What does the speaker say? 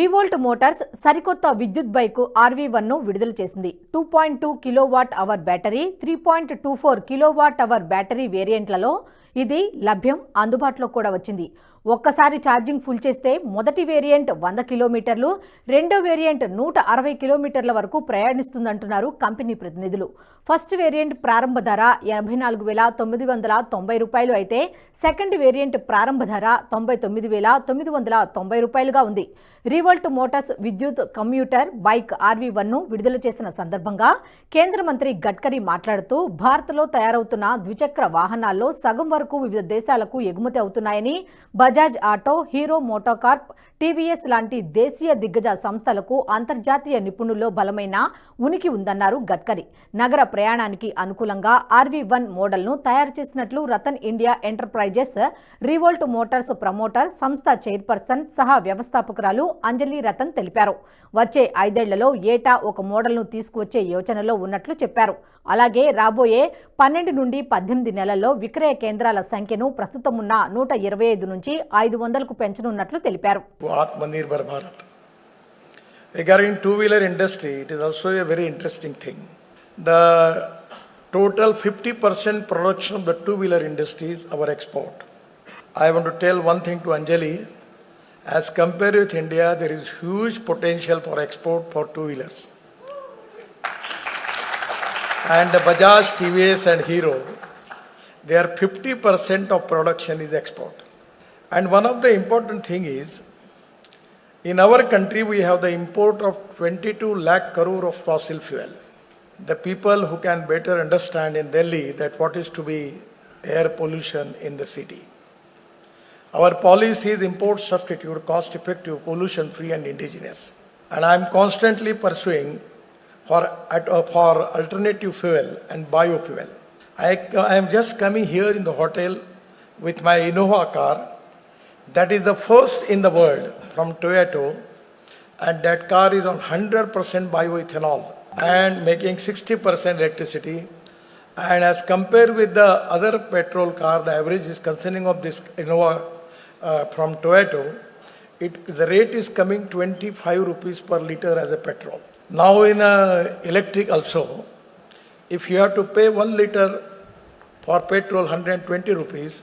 రీవోల్ట్ Motors సరికొత్త విద్యుత్ bike RV వన్ను విడుదల చేసింది. Two point two kilowatt hour battery three point two four kilowatt hour battery వేరియంట్లలో ఇది లభ్యం అందుబాటులో కూడా వచ్చింది. ఒక్కసారి ఛార్జింగ్ ఫుల్ చేస్తే మొదటి వేరియంట్ వంద కిలోమీటర్లు రెండో వేరియంట్ నూట అరవై కిలోమీటర్ల వరకు ప్రయాణిస్తుందంటున్నారు కంపెనీ ప్రతినిధులు. ఫస్ట్ వేరియంట్ ప్రారంభ ధర ఎనభై నాలుగు వేల తొమ్మిది వందల తొంభై రూపాయలు అయితే సెకండ్ వేరియంట్ ప్రారంభ ధర తొంభై తొమ్మిది వేల తొమ్మిది వందల తొంభై రూపాయలుగా ఉంది. రివోల్ట్ మోటార్స్ విద్యుత్ కమ్యూటర్ బైక్ ఆర్వీ వన్ను విడుదల చేసిన సందర్భంగా కేంద్ర మంత్రి గడ్కరీ మాట్లాడుతూ భారత్లో తయారవుతున్న ద్విచక్ర వాహనాల్లో సగం వరకు వివిధ దేశాలకు ఎగుమతి అవుతున్నాయని Bajaj Auto Hero MotoCorp TVS లాంటి దేశీయ దిగ్గజ సంస్థలకు అంతర్జాతీయ నిపుణుల్లో బలమైన ఉనికి ఉందన్నారు గడ్కరీ. నగర ప్రయాణానికి అనుకూలంగా ఆర్వీ వన్ మోడల్ను తయారు చేసినట్లు Ratan India Enterprises Revolt Motors promoter సంస్థ చైర్పర్సన్ సహా వ్యవస్థాపకురాలు అంజలి రతన్ తెలిపారు. వచ్చే ఐదేళ్ళలో ఏటా ఒక మోడల్ను తీసుకువచ్చే యోచనలో ఉన్నట్లు చెప్పారు. అలాగే రాబోయే పన్నెండు నుండి పద్దెనిమిది నెలల్లో విక్రయ కేంద్రాల సంఖ్యను ప్రస్తుతం ఉన్న నూట ఇరవై ఐదు నుంచి ఐదు వందలకు పెంచనున్నట్లు తెలిపారు Atmanirbhar Bharat. Regarding two-wheeler industry, it is also a very interesting thing. The total 50% production of the two-wheeler industry is our export. I want to tell one thing to Anjali. As compared with India, there is huge potential for export for two-wheelers. And Bajaj, TVS and Hero, their 50% of production is export. And one of the important thing is, in our country, we have the import of 22 lakh crore of fossil fuel. The people who can better understand in Delhi that what is to be air pollution in the city. Our policy is import substitute, cost effective, pollution free, and indigenous. And I am constantly pursuing for, uh, for alternative fuel and biofuel. I, I am just coming here in the hotel with my Innova car that is the first in the world from Toyota, and that car is on 100% bioethanol and making 60% electricity. And as compared with the other petrol car, the average is concerning of this Innova uh, from Toyota, it, the rate is coming 25 rupees per liter as a petrol. Now in uh, electric also, if you have to pay one liter for petrol 120 rupees,